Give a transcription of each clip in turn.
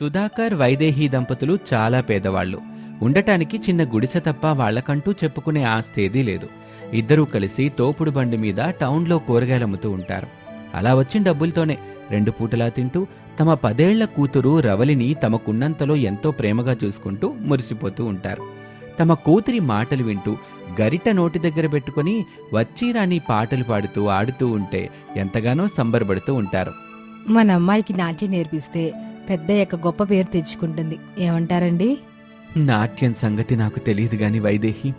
సుధాకర్ వైదేహి దంపతులు చాలా పేదవాళ్ళు. ఉండటానికి చిన్న గుడిసె తప్ప వాళ్ళకంటూ చెప్పుకునే ఆస్తేదీ లేదు. ఇద్దరూ కలిసి తోపుడు బండి మీద టౌన్లో కూరగాయలు అమ్ముతూ ఉంటారు. అలా వచ్చిన డబ్బులతోనే రెండు పూటలా తింటూ తమ పదేళ్ళ కూతురు రవలిని తమకున్నంతలో ఎంతో ప్రేమగా చూసుకుంటూ మురిసిపోతూ ఉంటారు. తమ కూతురి మాటలు వింటూ గరిట నోటి దగ్గర పెట్టుకుని వచ్చిరాని పాటలు పాడుతూ ఆడుతూ ఉంటే ఎంతగానో సంబరపడుతూ ఉంటారు. మన అమ్మాయికి నాట్యం నేర్పిస్తే పెద్దయ్యాక గొప్ప పేరు తెచ్చుకుంటుంది. ఏమంటారండి? నాట్యం సంగతి నాకు తెలియదు గాని వైదేహి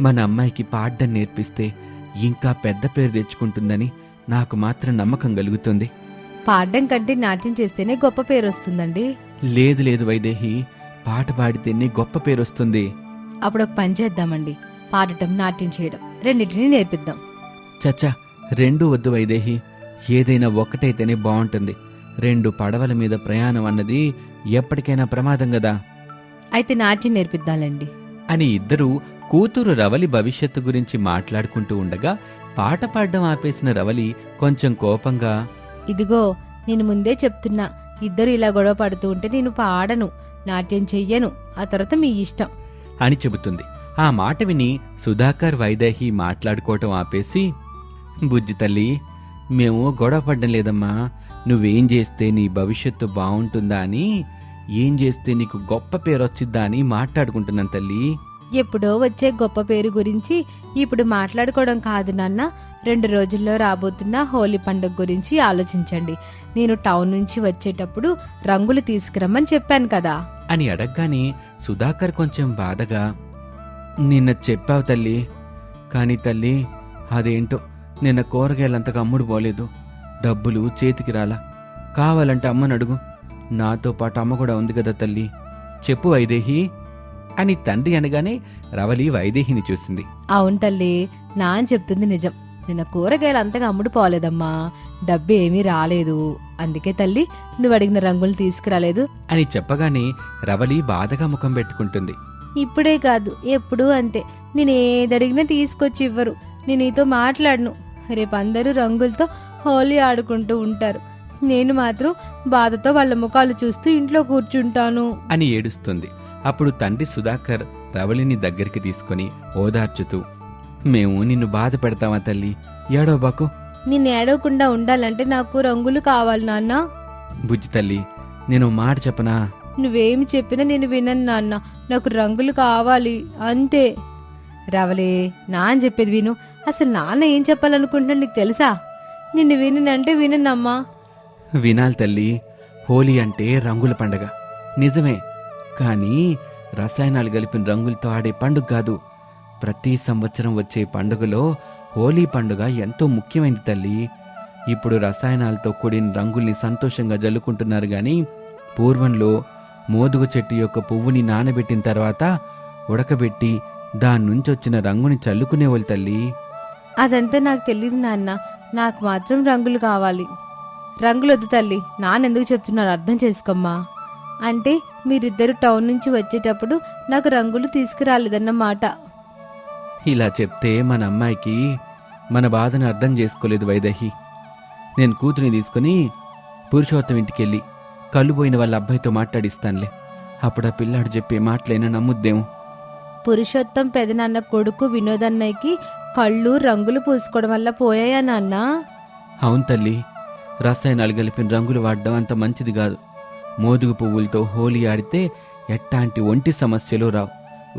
మన అమ్మాయికి పాడ్డం నేర్పిస్తే ఇంకా పెద్ద పేరు తెచ్చుకుంటుందని నాకు మాత్రం నమ్మకం కలుగుతుంది. పాడడం కంటే నాట్యం చేస్తేనే గొప్ప పేరు వస్తుందండి. లేదు లేదు వైదేహి పాట పాడితేనే గొప్ప పేరు వస్తుంది. అప్పుడు ఒక పని చేద్దామండి. పాడటం నాట్యం చేయడం రెండింటినీ నేర్పిద్దాం. చచ్చా రెండు వద్దు వైదేహి. ఏదైనా ఒక్కటైతేనే బాగుంటుంది రెండు పడవల మీద ప్రయాణం అన్నది ఎప్పటికైనా ప్రమాదం కదా అయితే నాట్యం నేర్పిద్దాంలేండి. అని ఇద్దరూ కూతురు రవలి భవిష్యత్తు గురించి మాట్లాడుకుంటూ ఉండగా పాట పాడడం ఆపేసిన రవలి కొంచెం కోపంగా ఇదిగో నేను ముందే చెప్తున్నా ఇద్దరు ఇలా గొడవ పడుతూ ఉంటే నేను పాడను నాట్యం చెయ్యను ఆ తర్వాత మీ ఇష్టం. అని చెబుతుంది. ఆ మాట విని సుధాకర్ వైదేహి మాట్లాడుకోవటం ఆపేసి బుజ్జి తల్లి మేము గొడవ పడ్డం లేదమ్మా నువ్వేం చేస్తే నీ భవిష్యత్తు బాగుంటుందా అని ఏం చేస్తే నీకు గొప్ప పేరు వచ్చిద్దా అని మాట్లాడుకుంటున్నాను తల్లి. ఎప్పుడో వచ్చే గొప్ప పేరు గురించి ఇప్పుడు మాట్లాడుకోవడం కాదు నాన్న. రెండు రోజుల్లో రాబోతున్న హోలీ పండుగ గురించి ఆలోచించండి. నేను టౌన్ నుంచి వచ్చేటప్పుడు రంగులు తీసుకురమ్మని చెప్పాను కదా. అని అడగగానే సుధాకర్ కొంచెం బాధగా నిన్న చెప్పావు తల్లి. కానీ తల్లి అదేంటో నిన్న కూరగాయలంతగా అమ్ముడు పోలేదు. డబ్బులు చేతికి రాలా. కావాలంటే అమ్మని అడుగు. నాతో పాటు అమ్మ కూడా ఉంది కదా తల్లి. చెప్పు వైదేహి అని తండ్రి అనగానే రవలి వైదేహిని చూసింది. అవును తల్లి నా చెప్తుంది నిజం. నిన్న కూరగాయలు అంతగా అమ్ముడు పోలేదమ్మా డబ్బు ఏమీ రాలేదు. అందుకే తల్లి నువ్వు అడిగిన రంగులు తీసుకురాలేదు. అని చెప్పగానే రవలి బాధగా ముఖం పెట్టుకుంటుంది. ఇప్పుడే కాదు ఎప్పుడూ అంతే. నేను ఏది అడిగినా తీసుకొచ్చి ఇవ్వరు. నేను నీతో మాట్లాడను. రేపు అందరూ రంగులతో హోలీ ఆడుకుంటూ ఉంటారు. నేను మాత్రం బాధతో వాళ్ళ ముఖాలు చూస్తూ ఇంట్లో కూర్చుంటాను. అని ఏడుస్తుంది. అప్పుడు తండ్రి సుధాకర్ రవళిని దగ్గరికి తీసుకొని ఓదార్చుతూ మేము నిన్ను బాధ పెడతామా తల్లి? ఏడోబాకు నిన్ను ఏడవకుండా ఉండాలంటే నాకు రంగులు కావాలి నాన్న. బుజ్జి తల్లి నేను మాట చెప్పనా? నువ్వేమి చెప్పినా నేను వినను నాన్న. నాకు రంగులు కావాలి. అంతే. రవలే నాన్న చెప్పేది విను. అసలు నాన్న ఏం చెప్పాలనుకుంటున్నా నీకు తెలుసా? నిన్ను వినంటే వినమ్మా వినాలి తల్లి హోలీ అంటే రంగుల పండగ. నిజమే కానీ రసాయనాలు కలిపిన రంగులతో ఆడే పండుగ కాదు. ప్రతి సంవత్సరం వచ్చే పండుగలో హోలీ పండుగ ఎంతో ముఖ్యమైనది తల్లి. ఇప్పుడు రసాయనాలతో కూడిన రంగుల్ని సంతోషంగా జల్లుకుంటున్నారు గాని పూర్వంలో మోదుగు చెట్టు యొక్క పువ్వుని నానబెట్టిన తర్వాత ఉడకబెట్టి దాని నుంచి వచ్చిన రంగుని చల్లుకునేవాళ్ళు తల్లి. అదంతా నాకు తెలియదు నాన్న. నాకు మాత్రం రంగులు కావాలి. రంగులు వద్దు తల్లి. నాన్నెందుకు చెప్తున్నారు? అర్థం చేసుకోమ్మా. అంటే మీరిద్దరు టౌన్ నుంచి వచ్చేటప్పుడు నాకు రంగులు తీసుకురాలేదన్నమాట. ఇలా చెప్తే మన అమ్మాయికి మన బాధను అర్థం చేసుకోలేదు వైదేహి. నేను కూతురిని తీసుకుని పురుషోత్తం ఇంటికెళ్ళి కళ్ళు పోయిన వాళ్ళ అబ్బాయితో మాట్లాడిస్తానులే. అప్పుడు ఆ పిల్లాడు చెప్పే మాటలైనా నమ్ముద్దేమో. పురుషోత్తం పెదనాన్న కొడుకు వినోదన్నయ్యకి కళ్ళు రంగులు పూసుకోవడం వల్ల పోయాయా నాన్న? అవును తల్లి. రసాయనాలు కలిపిన రంగులు వాడడం అంత మంచిది కాదు. మోదుగు పువ్వులతో హోలీ ఆడితే ఎట్టాంటి ఒంటి సమస్యలు రావు.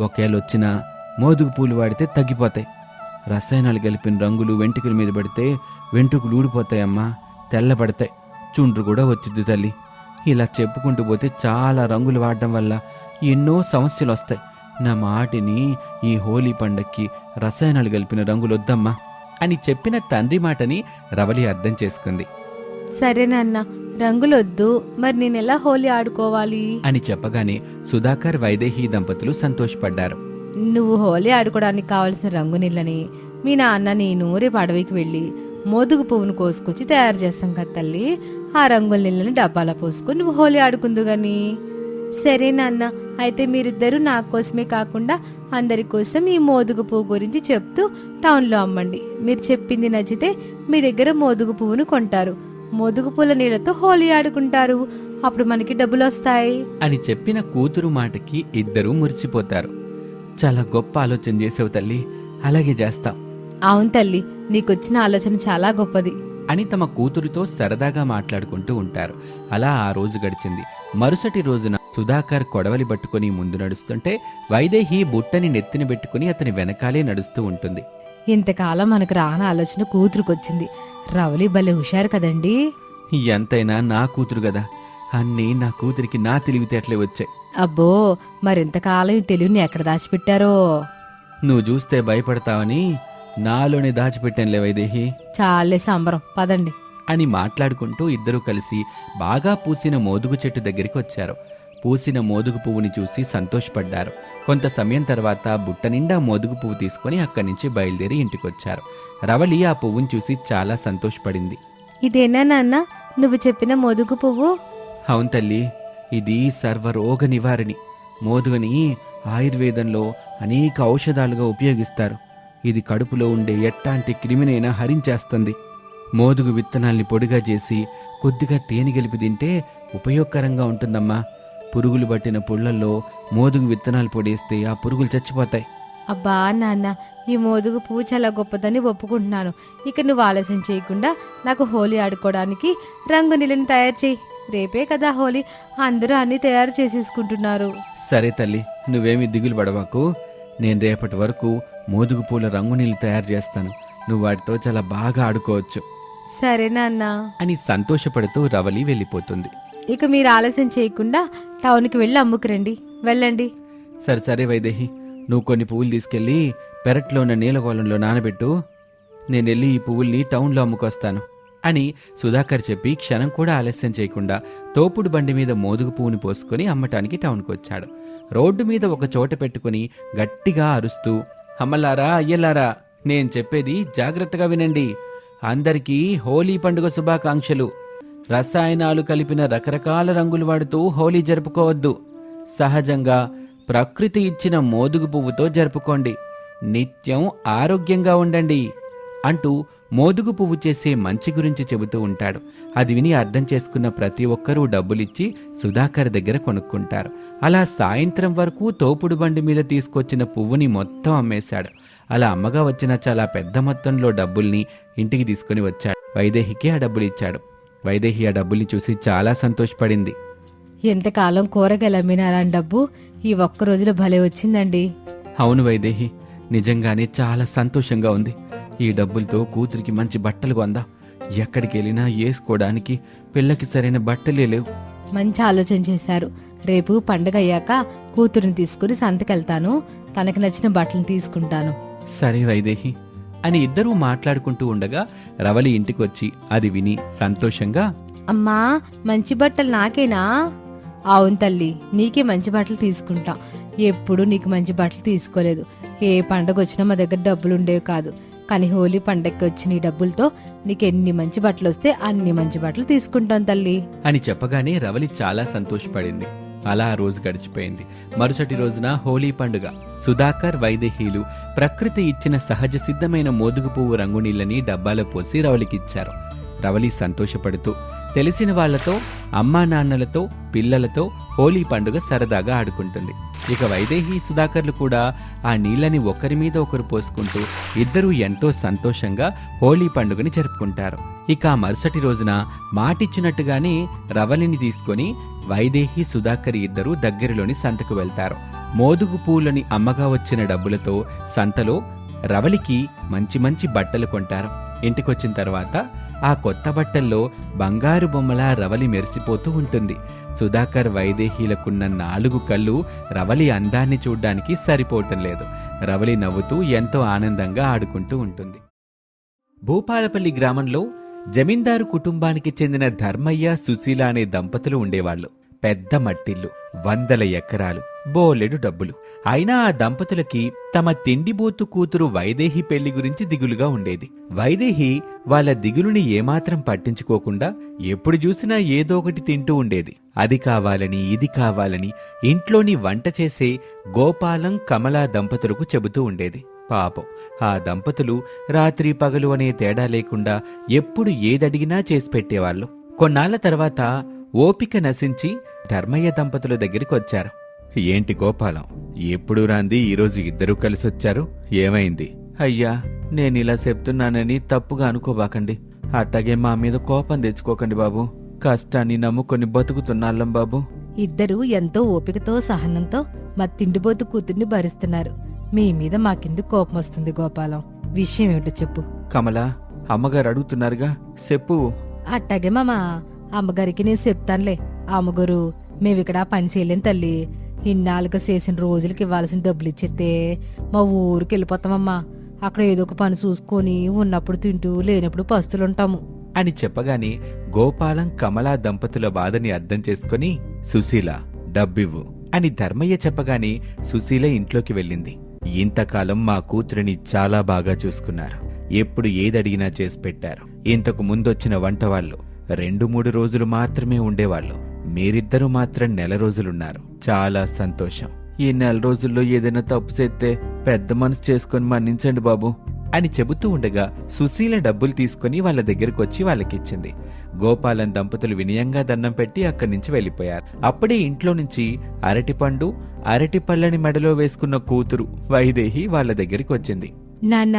ఒకవేళ వచ్చినా మోదుగు పూలు వాడితే తగ్గిపోతాయి. రసాయనాలు కలిపిన రంగులు వెంట్రుకల మీద పడితే వెంట్రుకలు ఊడిపోతాయమ్మా. తెల్లబడతాయి. చుండ్రు కూడా వచ్చింది తల్లి. ఇలా చెప్పుకుంటూ పోతే చాలా రంగులు వాడడం వల్ల ఎన్నో సమస్యలు వస్తాయి నా మాటిని ఈ హోలీ పండక్కి రసాయనాలు కలిపిన రంగులు వద్దమ్మా అని చెప్పిన తండ్రి మాటని రవలి అర్థం చేసుకుంది. సరే నాన్న రంగులు వద్దు మరి నేను ఎలా హోలీ ఆడుకోవాలి? అని చెప్పగానే సుధాకర్ వైదేహి దంపతులు సంతోషపడ్డారు. నువ్వు హోలీ ఆడుకోవడానికి కావలసిన రంగు నీళ్ళని మీ నాన్న నేను రేపు అడవికి వెళ్ళి మోదుగు పువ్వును కోసుకొచ్చి తయారు చేస్తాం కదా తల్లి. ఆ రంగుల నీళ్ళని డబ్బాలో పోసుకొని నువ్వు హోలీ ఆడుకుందు గాని సరే నాన్న అయితే మీరిద్దరూ నా కోసమే కాకుండా అందరి కోసం ఈ మోదుగు పువ్వు గురించి చెప్తూ టౌన్లో అమ్మండి. మీరు చెప్పింది నచ్చితే మీ దగ్గర మోదుగు పువ్వును కొంటారు. మోదుగు పూల నీళ్ళతో హోలీ ఆడుకుంటారు. అప్పుడు మనకి డబ్బులు వస్తాయి అని చెప్పిన కూతురు మాటకి ఇద్దరూ మురిసిపోతారు. చాలా గొప్ప ఆలోచన చేసావు తల్లి. అలాగే చేస్తాం. అవును తల్లి నీకొచ్చిన ఆలోచన చాలా గొప్పది. అని తమ కూతురుతో సరదాగా మాట్లాడుకుంటూ ఉంటారు. అలా ఆ రోజు గడిచింది. మరుసటి రోజున సుధాకర్ కొడవలి పట్టుకుని ముందు నడుస్తుంటే వైదేహి బుట్టని నెత్తిన పెట్టుకుని అతని వెనకాలే నడుస్తూ ఉంటుంది. ఇంతకాలం మనకు రాని ఆలోచన కూతురుకొచ్చింది. రవలి భలే హుషారు కదండి. ఎంతైనా నా కూతురు కదా అన్నీ నా కూతురికి నా తెలివితేటలే వచ్చాయి. అబ్బో మరింతకాలం ఈ తెలివిని ఎక్కడ దాచిపెట్టారో? నువ్వు చూస్తే భయపడతావని నాలోనే దాచిపెట్టానులే వైదేహి. చాలే సంబరం పదండి. అని మాట్లాడుకుంటూ ఇద్దరూ కలిసి బాగా పూసిన మోదుగు చెట్టు దగ్గరికి వచ్చారు. పూసిన మోదుగు పువ్వుని చూసి సంతోషపడ్డారు. కొంత సమయం తర్వాత బుట్ట నిండా మోదుగు పువ్వు తీసుకొని అక్కడి నుంచి బయలుదేరి ఇంటికొచ్చారు. రవలి ఆ పువ్వుని చూసి చాలా సంతోషపడింది. ఇదేనా నాన్న? నువ్వు చెప్పిన మొదుగు పువ్వు? అవును తల్లి ఇది సర్వరోగ నివారణి. మోదుగని ఆయుర్వేదంలో అనేక ఔషధాలుగా ఉపయోగిస్తారు. ఇది కడుపులో ఉండే ఎట్టాంటి క్రిమినైనా హరించేస్తుంది. మోదుగు విత్తనాల్ని పొడిగా చేసి కొద్దిగా తేనె గలిపి తింటే ఉపయోగకరంగా ఉంటుందమ్మా. పురుగులు పట్టిన పుళ్ళల్లో మోదుగు విత్తనాలు పొడేస్తే ఆ పురుగులు చచ్చిపోతాయి. అబ్బా నాన్న ఈ మోదుగు పువ్వు చాలా గొప్పదని ఒప్పుకుంటున్నాను. ఇక నువ్వు ఆలస్యం చేయకుండా నాకు హోలీ ఆడుకోవడానికి రంగు నీళ్ళని తయారు చేయి. రేపే కదా హోలీ. అందరూ అన్ని తయారు చేసేసుకుంటున్నారు. సరే తల్లి నువ్వేమి దిగులు పడవాకు నేను రేపటి వరకు మోదుగు పూల రంగు నీళ్ళు తయారు చేస్తాను. నువ్వు వాటితో చాలా బాగా ఆడుకోవచ్చు. సరే నాన్న. అని సంతోషపడుతూ రవలి వెళ్ళిపోతుంది. ఇక మీరు ఆలస్యం చేయకుండా టౌన్కి వెళ్ళి అమ్ముకురండి వెళ్ళండి. సరే సరే వైదేహి. నువ్వు కొన్ని పువ్వులు తీసుకెళ్ళి పెరట్లో ఉన్న నీలగోళంలో నానబెట్టు. నేను వెళ్ళి ఈ పువ్వుల్ని టౌన్లో అమ్ముకొస్తాను అని సుధాకర్ చెప్పి క్షణం కూడా ఆలస్యం చేయకుండా తోపుడు బండి మీద మోదుగు పువ్వుని పోసుకొని అమ్మటానికి టౌన్కి వచ్చాడు. రోడ్డు మీద ఒక చోట పెట్టుకుని గట్టిగా అరుస్తూ అమ్మలారా అయ్యలారా నేను చెప్పేది జాగ్రత్తగా వినండి. అందరికీ హోలీ పండుగ శుభాకాంక్షలు. రసాయనాలు కలిపిన రకరకాల రంగులు వాడుతూ హోలీ జరుపుకోవద్దు. సహజంగా ప్రకృతి ఇచ్చిన మోదుగు పువ్వుతో జరుపుకోండి. నిత్యం ఆరోగ్యంగా ఉండండి అంటూ మోదుగు పువ్వు చేసే మంచి గురించి చెబుతూ ఉంటాడు. అది విని అర్థం చేసుకున్న ప్రతి ఒక్కరూ డబ్బులిచ్చి సుధాకర్ దగ్గర కొనుక్కుంటారు. అలా సాయంత్రం వరకు తోపుడు బండి మీద తీసుకొచ్చిన పువ్వుని మొత్తం అమ్మేశాడు. అలా అమ్మగా వచ్చిన చాలా పెద్ద మొత్తంలో డబ్బుల్ని ఇంటికి తీసుకుని వచ్చాడు. వైదేహికి ఆ డబ్బులు ఇచ్చాడు వైదేహి ఆ డబ్బుల్ని చూసి చాలా సంతోషపడింది. ఎంతకాలం కూరగాయలు అమ్మినారని డబ్బు ఈ ఒక్క రోజులో భలే వచ్చిందండి. అవును వైదేహి నిజంగానే చాలా సంతోషంగా ఉంది. ఈ డబ్బులతో కూతురికి మంచి బట్టలు కొందా? ఎక్కడికి వెళ్ళినా వేసుకోవడానికి పిల్లకి సరైన బట్టలే లేవు. మంచి ఆలోచన చేశారు. రేపు పండగ అయ్యాక కూతురుని తీసుకుని సంతకెళ్తాను. తనకి నచ్చిన బట్టలు తీసుకుంటాను. సరే వైదేహి అని ఇద్దరూ మాట్లాడుకుంటూ ఉండగా రవలి ఇంటికొచ్చి అది విని సంతోషంగా అమ్మా మంచి బట్టలు నాకేనా? అవును తల్లి నీకే మంచి బట్టలు తీసుకుంటా. ఎప్పుడు నీకు మంచి బట్టలు తీసుకోలేదు. ఏ పండగ వచ్చినా మా దగ్గర డబ్బులు ఉండేవి కాదు. కానీ హోలీ పండగకి వచ్చిన ఈ డబ్బులతో నీకు ఎన్ని మంచి బట్టలు వస్తే అన్ని మంచి బట్టలు తీసుకుంటాం తల్లి. అని చెప్పగానే రవలి చాలా సంతోషపడింది. అలా ఆ రోజు గడిచిపోయింది. మరుసటి రోజున హోలీ పండుగ. సుధాకర్ వైదేహీలు ప్రకృతి ఇచ్చిన సహజ సిద్ధమైన మోదుగు పువ్వు రంగు నీళ్ళని డబ్బాలో పోసి రవలికిచ్చారు. రవలి సంతోషపడుతూ తెలిసిన వాళ్ళతో అమ్మా నాన్నలతో పిల్లలతో హోలీ పండుగ సరదాగా ఆడుకుంటుంది. ఇక వైదేహి సుధాకర్లు కూడా ఆ నీళ్ళని ఒకరి మీద ఒకరు పోసుకుంటూ ఇద్దరూ ఎంతో సంతోషంగా హోలీ పండుగని జరుపుకుంటారు. ఇక మరుసటి రోజున మాటిచ్చినట్టుగానే రవలిని తీసుకొని వైదేహి సుధాకర్ ఇద్దరూ దగ్గరలోని సంతకు వెళ్తారు. మోదుగు పూలని అమ్మగా వచ్చిన డబ్బులతో సంతలో రవలికి మంచి మంచి బట్టలు కొంటారు. ఇంటికొచ్చిన తర్వాత ఆ కొత్త బట్టల్లో బంగారు బొమ్మలా రవలి మెరిసిపోతూ ఉంటుంది. సుధాకర్ వైదేహీలకున్న నాలుగు కళ్ళు రవలి అందాన్ని చూడ్డానికి సరిపోవటం లేదు. రవలి నవ్వుతూ ఎంతో ఆనందంగా ఆడుకుంటూ ఉంటుంది. భూపాలపల్లి గ్రామంలో జమీందారు కుటుంబానికి చెందిన ధర్మయ్య సుశీల అనే దంపతులు ఉండేవాళ్ళు. పెద్ద మట్టిల్లు వందల ఎకరాలు బోలెడు డబ్బులు. అయినా ఆ దంపతులకి తమ తిండిబోతు కూతురు వైదేహి పెళ్ళి గురించి దిగులుగా ఉండేది. వైదేహి వాళ్ళ దిగులుని ఏమాత్రం పట్టించుకోకుండా ఎప్పుడు చూసినా ఏదో ఒకటి తింటూ ఉండేది. అది కావాలని ఇది కావాలని ఇంట్లోని వంట చేసే గోపాలం కమలా దంపతులకు చెబుతూ ఉండేది. పాపం. ఆ దంపతులు రాత్రి పగలు అనే తేడా లేకుండా ఎప్పుడు ఏదడిగినా చేసి పెట్టేవాళ్ళు. కొన్నాళ్ళ తర్వాత ఓపిక నశించి ధర్మయ్య దంపతుల దగ్గరికి వచ్చారు. ఏంటి గోపాలం ఎప్పుడు రాంది? ఈరోజు ఇద్దరూ కలిసొచ్చారు? ఏమైంది? అయ్యా నేనిలా చెప్తున్నానని తప్పుగా అనుకోబాకండి. అట్టాగే మా మీద కోపం తెచ్చుకోకండి బాబు. కష్టాన్ని నమ్ముకొని బతుకుతున్నాళ్ళం బాబు. ఇద్దరు ఎంతో ఓపికతో సహనంతో మా తిండిపోతు కూతుర్ని భరిస్తున్నారు. మీ మీద మాకెందుకు కోపం వస్తుంది గోపాలం? విషయం ఏమిటో చెప్పు. కమల అమ్మగారు అడుగుతున్నారుగా చెప్పు. అట్టాగే మామా అమ్మగారికి నేను చెప్తానులే. అమ్మగారు మేమిక్కడ పని చేయలేం తల్లి. ఇన్నాళ్ళుగా చేసిన రోజులకి ఇవ్వాల్సిన డబ్బులు ఇచ్చేస్తే మా ఊరికి వెళ్ళిపోతామమ్మా. అక్కడ ఏదో ఒక పని చూసుకొని ఉన్నప్పుడు తింటూ లేనప్పుడు పస్తులుంటాము అని చెప్పగానే గోపాలం కమలా దంపతుల బాధని అర్థం చేసుకుని సుశీల డబ్బివ్వు అని ధర్మయ్య చెప్పగానే సుశీల ఇంట్లోకి వెళ్ళింది. ఇంతకాలం మా కూతురిని చాలా బాగా చూసుకున్నారు. ఎప్పుడు ఏదడిగినా చేసి పెట్టారు. ఇంతకు ముందొచ్చిన వంట వాళ్ళు రెండు మూడు రోజులు మాత్రమే ఉండేవాళ్ళు. మీరిద్దరూ మాత్రం నెల రోజులున్నారు. చాలా సంతోషం. ఈ నెల రోజుల్లో ఏదైనా తప్పు చేస్తే పెద్ద మనసు చేసుకొని మన్నించండి బాబు. అని చెబుతూ ఉండగా సుశీల డబ్బులు తీసుకుని వాళ్ళ దగ్గరకు వచ్చి వాళ్ళకిచ్చింది. గోపాలం దంపతులు వినయంగా దండం పెట్టి అక్కడి నుంచి వెళ్ళిపోయారు. అప్పుడే ఇంట్లో నుంచి అరటిపండు అరటి పళ్ళని మెడలో వేసుకున్న కూతురు వైదేహి వాళ్ళ దగ్గరికి వచ్చింది. నాన్న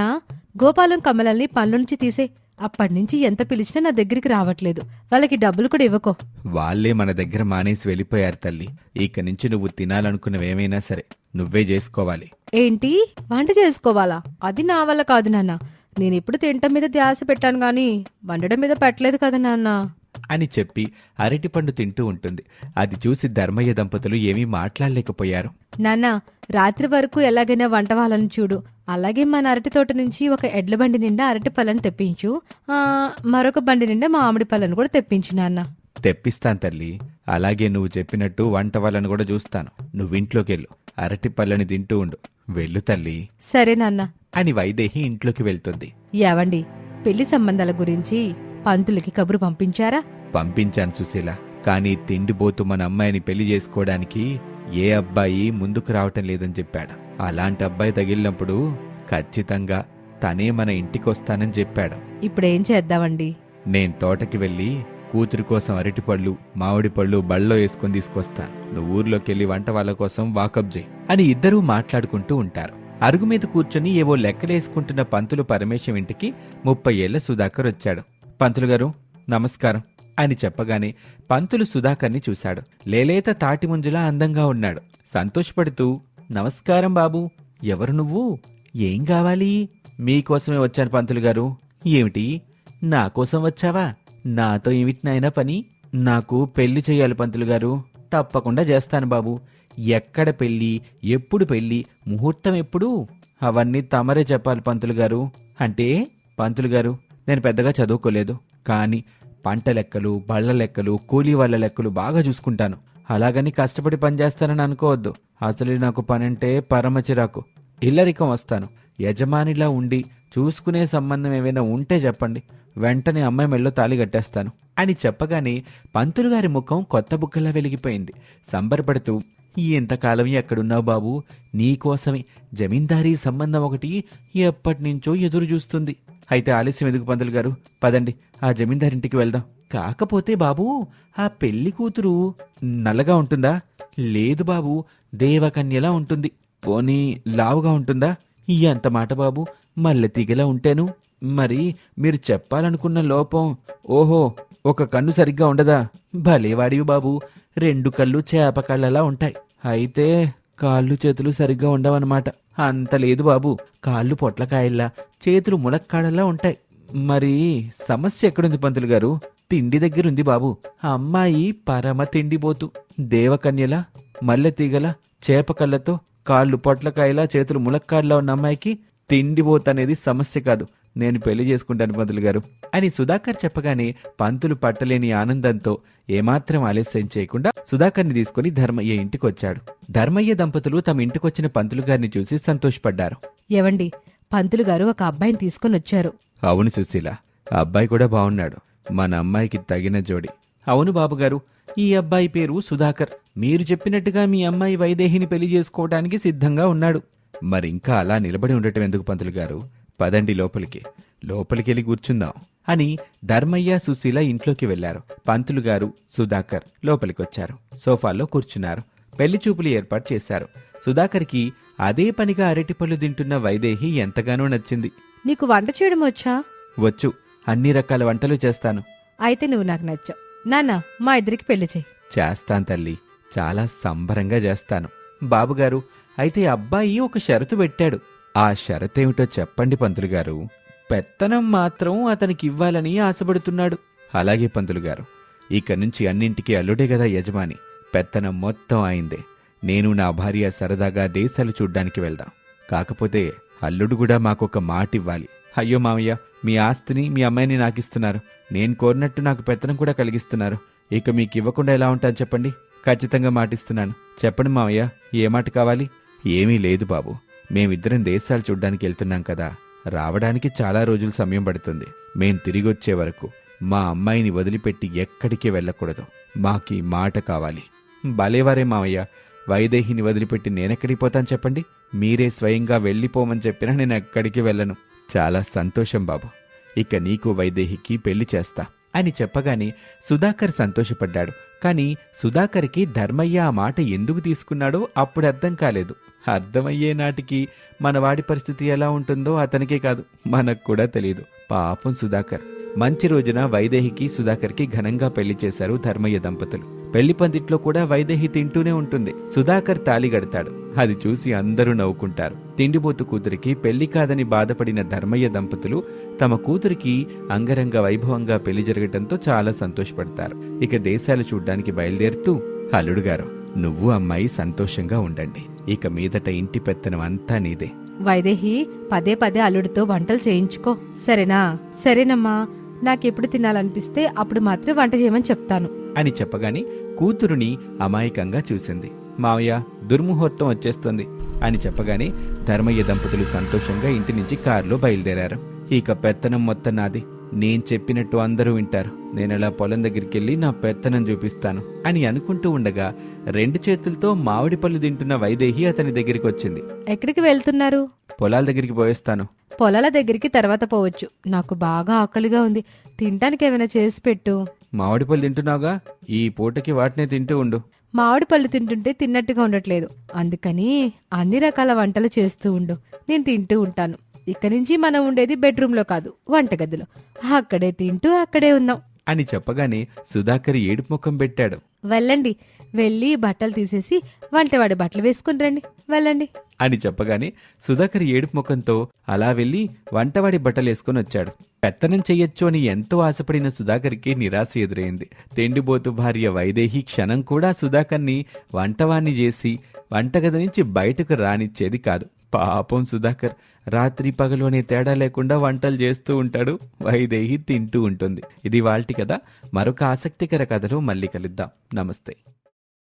గోపాలం కమలల్ని పళ్ళ నుంచి తీసే అప్పటి నుంచి ఎంత పిలిచినా నా దగ్గరికి రావట్లేదు. వాళ్ళకి డబ్బులు కూడా ఇవ్వకో. వాళ్ళే మన దగ్గర మానేసి వెళ్ళిపోయారు తల్లి. ఇక నుంచి నువ్వు తినాలనుకున్నవేమైనా సరే నువ్వే చేసుకోవాలి. ఏంటి? వంట చేసుకోవాలా? అది నా వల్ల కాదు నాన్న. నేను ఎప్పుడు తినటం మీద ధ్యాస పెట్టాను గాని వండడం మీద పెట్టలేదు కదా నాన్న. అని చెప్పి అరటిపండు తింటూ ఉంటుంది. అది చూసి ధర్మయ్య దంపతులు ఏమీ మాట్లాడలేకపోయారు. నాన్న రాత్రి వరకు ఎలాగైనా వంట వాళ్ళని చూడు. అలాగే మన అరటి తోట నుంచి ఒక ఎడ్ల బండి నిండా అరటి పళ్ళని తెప్పించు. ఆ మరొక బండి నిండా మామిడి పళ్ళని కూడా తెప్పించు నాన్న. తెప్పిస్తాను తల్లి. అలాగే నువ్వు చెప్పినట్టు వంట వాళ్ళని కూడా చూస్తాను. నువ్వు ఇంట్లోకెళ్ళు అరటి పళ్ళని తింటూ ఉండు. వెళ్ళు తల్లి. సరే నాన్న. అని వైదేహి ఇంట్లోకి వెళ్తుంది. యావండి పెళ్ళి సంబంధాల గురించి పంతులకి కబురు పంపించారా? పంపించాను సుశీల. కానీ తిండిపోతూ మన అమ్మాయిని పెళ్ళి చేసుకోవడానికి ఏ అబ్బాయి ముందుకు రావటం లేదని చెప్పాడు. అలాంటి అబ్బాయి తగిలినప్పుడు ఖచ్చితంగా తనే మన ఇంటికొస్తానని చెప్పాడు. ఇప్పుడేం చేద్దామండి? నేను తోటకి వెళ్ళి కూతురి కోసం అరటిపళ్ళు మామిడి పళ్ళు బళ్ళో వేసుకొని తీసుకొస్తాను నువ్వు ఊర్లోకి వెళ్ళి వంట వాళ్ళ కోసం వాకప్ చేయి అని ఇద్దరూ మాట్లాడుకుంటూ ఉంటారు. అరుగు మీద కూర్చొని ఏవో లెక్కలేసుకుంటున్న పంతులు పరమేశం ఇంటికి ముప్పై ఏళ్ళ సుధాకర్ వచ్చాడు. పంతులు గారు నమస్కారం అని చెప్పగానే పంతులు సుధాకర్ని చూశాడు. లేలేత తాటి ముంజులా అందంగా ఉన్నాడు. సంతోషపడుతూ నమస్కారం బాబు ఎవరు నువ్వు? ఏం కావాలి? మీకోసమే వచ్చాను పంతులు గారు. ఏమిటి? నా కోసం వచ్చావా? నాతో ఏమిటి నాయన పని? నాకు పెళ్ళి చేయాలి పంతులు గారు. తప్పకుండా చేస్తాను బాబు. ఎక్కడ పెళ్ళి ఎప్పుడు పెళ్ళి ముహూర్తం ఎప్పుడు? అవన్నీ తమరే చెప్పాలి పంతులు గారు. అంటే పంతులు గారు నేను పెద్దగా చదువుకోలేదు కానీ పంట లెక్కలు బళ్ళ లెక్కలు కూలీ వాళ్ళ లెక్కలు బాగా చూసుకుంటాను. అలాగని కష్టపడి పనిచేస్తానని అనుకోవద్దు. అసలు నాకు పనంటే పరమ చిరాకు. ఇల్లరికం వస్తాను. యజమానిలా ఉండి చూసుకునే సంబంధం ఏమైనా ఉంటే చెప్పండి. వెంటనే అమ్మాయి మెళ్ళో తాళి కట్టేస్తాను. అని చెప్పగానే పంతులు గారి ముఖం కొత్త బుక్కలా వెలిగిపోయింది. సంబరపడుతూ ఎంతకాలం ఎక్కడున్నావు బాబు? నీకోసమే జమీందారీ సంబంధం ఒకటి ఎప్పటినుంచో ఎదురు చూస్తుంది. అయితే ఆలస్యం ఎందుకు పంతులు గారు? పదండి ఆ జమీందారింటికి వెళ్దాం. కాకపోతే బాబు ఆ పెళ్ళి కూతురు నల్లగా ఉంటుందా? లేదు బాబు దేవకన్యలా ఉంటుంది. పోనీ లావుగా ఉంటుందా? ఎంత మాట బాబు? మల్లె తీగలా ఉంటేను? మరి మీరు చెప్పాలనుకున్న లోపం ఓహో ఒక కన్ను సరిగ్గా ఉండదా? భలేవాడివి బాబు. రెండు కళ్ళు చేప కళ్ళలా ఉంటాయి. అయితే కాళ్ళు చేతులు సరిగ్గా ఉండవన్నమాట. అంత లేదు బాబు. కాళ్ళు పొట్లకాయల్లా చేతులు ములక్కాడల్లా ఉంటాయి. మరి సమస్య ఎక్కడుంది పంతులు గారు? తిండి దగ్గరుంది బాబు. అమ్మాయి పరమ తిండిపోతు. దేవకన్యల మల్లె తీగల చేపకళ్ళతో కాళ్ళు పొట్లకాయలా చేతులు ములక్కాడలా ఉన్న అమ్మాయికి తిండిపోతు అనేది సమస్య కాదు. నేను పెళ్ళి చేసుకుంటాను పంతులు గారు. అని సుధాకర్ చెప్పగానే పంతులు పట్టలేని ఆనందంతో ఏమాత్రం ఆలస్యం చేయకుండా సుధాకర్ని తీసుకుని ధర్మయ్య ఇంటికి వచ్చాడు ధర్మయ్య దంపతులు తమ ఇంటికొచ్చిన పంతులు గారిని చూసి సంతోషపడ్డారు. ఏవండి పంతులు గారు ఒక అబ్బాయిని తీసుకొని వచ్చారు అవును సుశీల ఆ అబ్బాయి కూడా బాగున్నాడు మన అమ్మాయికి తగిన జోడి. అవును బాబుగారు ఈ అబ్బాయి పేరు సుధాకర్. మీరు చెప్పినట్టుగా మీ అమ్మాయి వైదేహిని పెళ్ళి చేసుకోవడానికి సిద్ధంగా ఉన్నాడు. మరి ఇంకా అలా నిలబడి ఉండటం ఎందుకు పంతులు గారు? పదండి లోపలికి. లోపలికెళ్ళి కూర్చుందాం అని ధర్మయ్య సుశీల ఇంట్లోకి వెళ్ళారు పంతులు గారు సుధాకర్ లోపలికొచ్చారు. సోఫాల్లో కూర్చున్నారు. పెళ్ళి చూపులు ఏర్పాటు చేశారు. సుధాకర్కి అదే పనిగా అరటిపళ్ళు తింటున్న వైదేహి ఎంతగానో నచ్చింది. నీకు వంట చేయడం వచ్చా? వచ్చు. అన్ని రకాల వంటలు చేస్తాను. అయితే నువ్వు నాకు నచ్చావు. నాన్న మా ఇద్దరికి పెళ్ళి చేయి. చేస్తాను తల్లి. చాలా సంబరంగా చేస్తాను. బాబుగారు అయితే అబ్బాయి ఒక షరతు పెట్టాడు. ఆ షరతేమిటో చెప్పండి పంతులు గారు. పెత్తనం మాత్రం అతనికి ఇవ్వాలని ఆశపడుతున్నాడు. అలాగే పంతులు గారు ఇక నుంచి అన్నింటికీ అల్లుడే కదా యజమాని. పెత్తనం మొత్తం అయిందే. నేను నా భార్య సరదాగా దేశాలు చూడ్డానికి వెళ్దాం. కాకపోతే అల్లుడు కూడా మాకొక మాట ఇవ్వాలి. అయ్యో మామయ్య మీ ఆస్తిని మీ అమ్మాయిని నాకిస్తున్నారు. నేను కోరినట్టు నాకు పెత్తనం కూడా కలిగిస్తున్నారు. ఇక మీకు ఇవ్వకుండా ఎలా ఉంటాను చెప్పండి? ఖచ్చితంగా మాటిస్తున్నాను. చెప్పండి మావయ్య ఏ మాట కావాలి? ఏమీ లేదు బాబు. మేమిద్దరం దేశాలు చూడ్డానికి వెళ్తున్నాం కదా. రావడానికి చాలా రోజులు సమయం పడుతుంది. మేం తిరిగొచ్చే వరకు మా అమ్మాయిని వదిలిపెట్టి ఎక్కడికి వెళ్ళకూడదు. మాకీ మాట కావాలి. భలేవారే మావయ్య. వైదేహిని వదిలిపెట్టి నేనెక్కడికి పోతాను చెప్పండి? మీరే స్వయంగా వెళ్ళిపోమని చెప్పినా నేను ఎక్కడికి వెళ్ళను. చాలా సంతోషం బాబు. ఇక నీకు వైదేహికి పెళ్ళి చేస్తా. అని చెప్పగానే సుధాకర్ సంతోషపడ్డాడు. కానీ సుధాకర్కి ధర్మయ్య ఆ మాట ఎందుకు తీసుకున్నాడో అప్పుడు అర్థం కాలేదు. అర్థమయ్యే నాటికి మన వాడి పరిస్థితి ఎలా ఉంటుందో అతనికే కాదు మనకు కూడా తెలియదు పాపం సుధాకర్. మంచి రోజున వైదేహికి సుధాకర్కి ఘనంగా పెళ్ళి చేశారు ధర్మయ్య దంపతులు. పెళ్ళి పందిట్లో కూడా వైదేహి తింటూనే ఉంటుంది. సుధాకర్ తాలి గడతాడు అది చూసి అందరూ నవ్వుకుంటారు. తిండిపోతు కూతురికి పెళ్ళి కాదని బాధపడిన ధర్మయ్య దంపతులు తమ కూతురికి అంగరంగ వైభవంగా పెళ్ళి జరగటంతో చాలా సంతోషపడతారు. ఇక దేశాలు చూడ్డానికి బయలుదేరుతూ అల్లుడు గారు నువ్వు అమ్మాయి సంతోషంగా ఉండండి. ఇక మీదట ఇంటి పెత్తనం అంతా నీదే. వైదేహి పదే పదే అల్లుడితో వంటలు చేయించుకో. సరేనా? సరేనమ్మా. నాకెప్పుడు తినాలనిపిస్తే అప్పుడు మాత్రం వంట చేయమని చెప్తాను. అని చెప్పగానే కూతురుని అమాయకంగా చూసింది. మావయ్య దుర్ముహూర్తం వచ్చేస్తుంది అని చెప్పగానే ధర్మయ్య దంపతులు సంతోషంగా ఇంటి నుంచి కారులో బయలుదేరారు. ఇక పెత్తనం మొత్తం నాది. నేను చెప్పినట్టు అందరూ వింటారు. నేను అలా పొలం దగ్గరికి వెళ్ళి నా పెత్తనం చూపిస్తాను అని అనుకుంటూ ఉండగా రెండు చేతులతో మామిడి పళ్ళు తింటున్న వైదేహి అతని దగ్గరికి వచ్చింది. ఎక్కడికి వెళ్తున్నారు? పొలాల దగ్గరికి పోయేస్తాను. పొలాల దగ్గరికి తర్వాత పోవచ్చు. నాకు బాగా ఆకలిగా ఉంది. తినడానికి ఏమైనా చేసి పెట్టు. మామిడి పళ్ళు తింటున్నావుగా? ఈ పూటకి వాటినే తింటూ ఉండు. మామిడి పళ్ళు తింటుంటే తిన్నట్టుగా ఉండట్లేదు. అందుకని అన్ని రకాల వంటలు చేస్తూ ఉండు. నేను తింటూ ఉంటాను. ఇక్కడి నుంచి మనం ఉండేది బెడ్రూమ్లో కాదు వంటగదిలో. అక్కడే తింటూ అక్కడే ఉన్నాం. అని చెప్పగానే సుధాకర్ ఏడుపు ముఖం పెట్టాడు. వెళ్ళండి వెళ్ళి బట్టలు తీసేసి వంటవాడి బట్టలు వేసుకుని రండి వెళ్ళండి. అని చెప్పగానే సుధాకర్ ఏడుపు ముఖంతో అలా వెళ్ళి వంటవాడి బట్టలేసుకొని వచ్చాడు. పెత్తనం చెయ్యొచ్చు అని ఎంతో ఆశపడిన సుధాకర్కి నిరాశ ఎదురైంది. తిండిబోతు భార్య వైదేహి క్షణం కూడా సుధాకర్ని వంటవాణ్ణి చేసి వంటగది నుంచి బయటకు రానిచ్చేది కాదు. పాపం సుధాకర్ రాత్రి పగలోనే తేడా లేకుండా వంటలు చేస్తూ ఉంటాడు. వైదేహి తింటూ ఉంటుంది. ఇది వాల్టి కదా మరొక ఆసక్తికర కథలో మళ్ళీ కలుద్దాం. నమస్తే.